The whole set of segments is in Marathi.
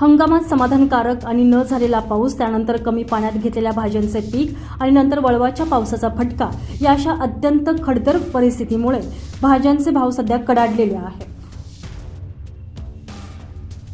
हंगामात समाधानकारक आणि न झालेला पाऊस त्यानंतर कमी पाण्यात घेतलेल्या भाज्यांचे पीक आणि नंतर वळवाच्या पावसाचा फटका या अशा अत्यंत खडतर परिस्थितीमुळे भाज्यांचे भाव सध्या कडाडलेले आहे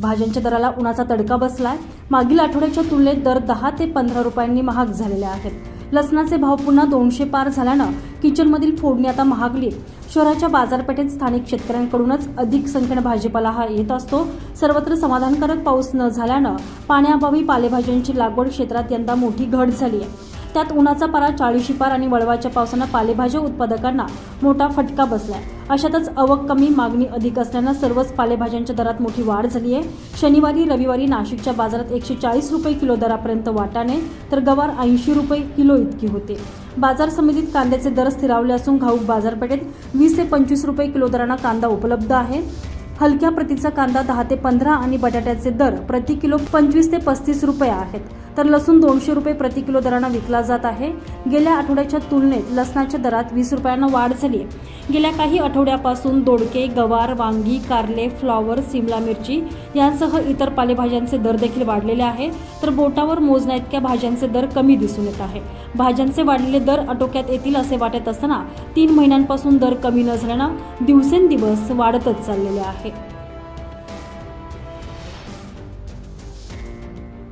भाज्यांच्या दराला उन्हाचा तडका बसलाय. मागील आठवड्याच्या तुलनेत दर दहा ते पंधरा रुपयांनी महाग झालेले आहेत. लसणाचे भाव पुन्हा दोनशे पार झाल्यानं किचनमधील फोडणी आता महागली शहराच्या बाजारपेठेत स्थानिक शेतकऱ्यांकडूनच अधिक संख्येनं भाजीपाला हा येत असतो. सर्वत्र समाधानकारक पाऊस न झाल्यानं पाण्याअभावी पालेभाज्यांची लागवड क्षेत्रात यंदा मोठी घट झाली आहे. त्यात उन्हाचा पारा चाळीशी पार आणि वळवाच्या पावसानं पालेभाज्या उत्पादकांना मोठा फटका बसलाय. अशातच आवक कमी मागणी अधिक असल्यानं सर्वच पालेभाज्यांच्या दरात मोठी वाढ झाली आहे. शनिवारी रविवारी नाशिकच्या बाजारात एकशे चाळीस रुपये किलो दरापर्यंत वाटाणे तर गवार ऐंशी रुपये किलो इतकी होते. बाजार समितीत कांद्याचे दर स्थिरावले असून घाऊक बाजारपेठेत वीस ते पंचवीस रुपये किलो दरानं कांदा उपलब्ध आहे. हलक्या प्रतीचा कांदा दहा ते पंधरा आणि बटाट्याचे दर प्रति किलो पंचवीस ते पस्तीस रुपये आहेत. तर लसूण दोनशे रुपये प्रति किलो दरानं विकला जात आहे. गेल्या आठवड्याच्या तुलनेत लसणाच्या दरात वीस रुपयांना वाढ झाली आहे गेल्या काही आठवड्यापासून दोडके गवार वांगी कारले फ्लॉवर सिमला मिरची यांसह इतर पालेभाज्यांचे दर देखील वाढलेले आहे. तर बोटावर मोजण्या इतक्या भाज्यांचे दर कमी दिसून येत आहे. भाज्यांचे वाढलेले दर आटोक्यात येतील असे वाटत असताना तीन महिन्यांपासून दर कमी न झाल्यानं दिवसेंदिवस वाढतच चाललेले आहे.